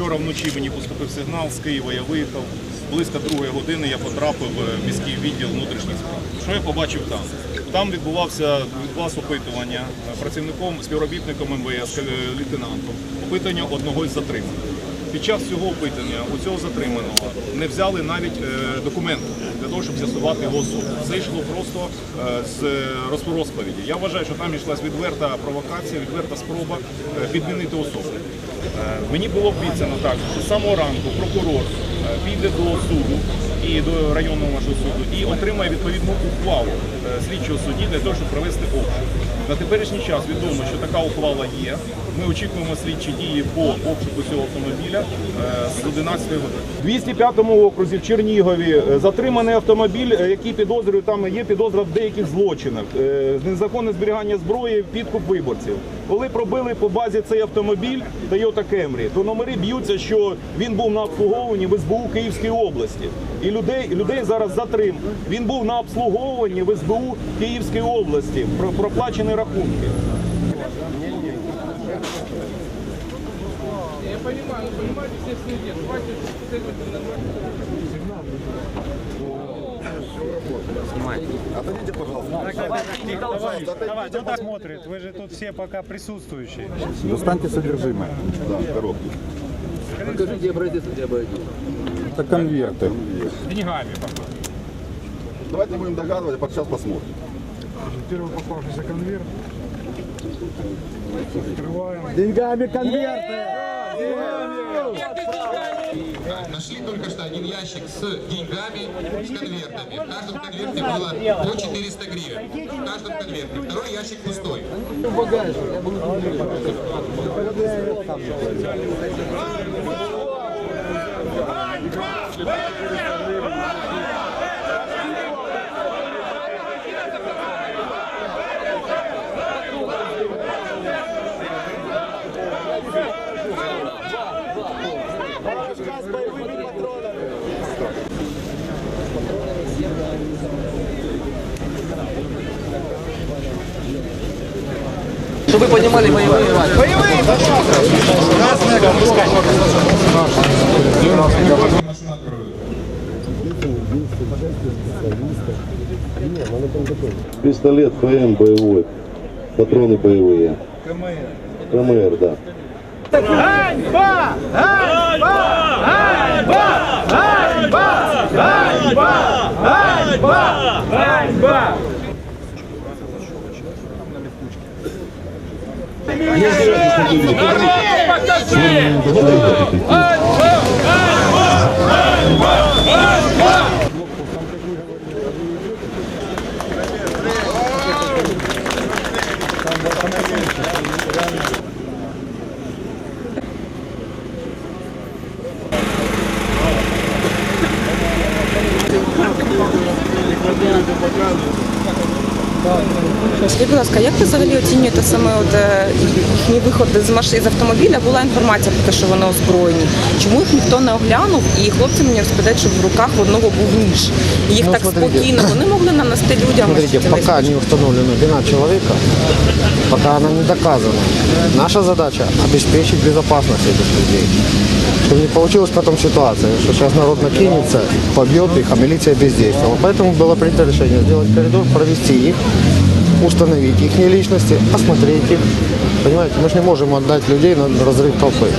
Вчора вночі мені поступив сигнал з Києва, я виїхав. Близько другої години я потрапив в міський відділ внутрішніх справ. Що я побачив там? Там відбувався відбулось опитування працівником, співробітником МВС, е, лейтенантом, опитання одного із затриманих. Під час цього опитання у цього затриманого не взяли навіть е, документи для того, щоб з'ясувати його особу. Це йшло просто е, з розповіді. Я вважаю, що там йшлась відверта провокація, відверта спроба е, підмінити особу. Мені було обіцяно так, що з самого ранку прокурор піде до суду і до районного нашого суду і отримає відповідну ухвалу слідчого судді для того, щоб провести обшук. На теперішній час відомо, що така ухвала є. Ми очікуємо слідчі дії по обшуку цього автомобіля е, з 11 години. В 205 окрузі в Чернігові е, затриманий автомобіль, е, який підозрює, там є підозра в деяких злочинах. Незаконне зберігання зброї, підкуп виборців. Коли пробили по базі цей автомобіль Toyota Camry, то номери б'ються, що він був на обслуговуванні в СБУ Київської області. І людей, людей зараз затрим. Він був на обслуговуванні в СБУ Київської області. Про проплачені рахунки. Я понимаю, ну понимаете, все следят. Хватит следователь нормально. Давай, кто посмотрит? Вы же тут все пока присутствующие. Достаньте содержимое. Да, коробки. Покажите образец, где образец. Это конверты. Деньгами пока. Давайте будем догадывать, а сейчас посмотрим. Первый попавшийся конверт. Открываем. Деньгами конверты! Нашли только что один ящик с деньгами, с конвертами. В каждом конверте было по 400 гривен. В каждом конверте. Второй ящик пустой. Чтобы вы понимали боевые ваги. Боевые Пистолет ФМ боевой. Патроны боевые. КМР. КМР, да. Ганьба! Ганьба! Ганьба! Ганьба! Ганьба! Ганьба! Квартира, де показують. Скажіть, будь ласка, як ви взагалі оцінюєте саме от, е, їхні виходи з маш... з автомобіля? Була інформація про те, що вони озброєні. Чому їх ніхто не оглянув? І хлопці мені розповідають, що в руках в одного був ніж. І їх Ну, так смотрите. спокійно вони могли нанести людям. Смотрите, ось цей пока не установлена вина человека, пока она не доказана, наша задача обеспечить безопасность этих людей. Чтобы не получилась потом ситуация, что сейчас народ накинется, побьет их, а милиция бездействовала. Поэтому было принято решение сделать коридор, провести их, установить их личности, осмотреть их. Понимаете, мы же не можем отдать людей на разрыв толпы.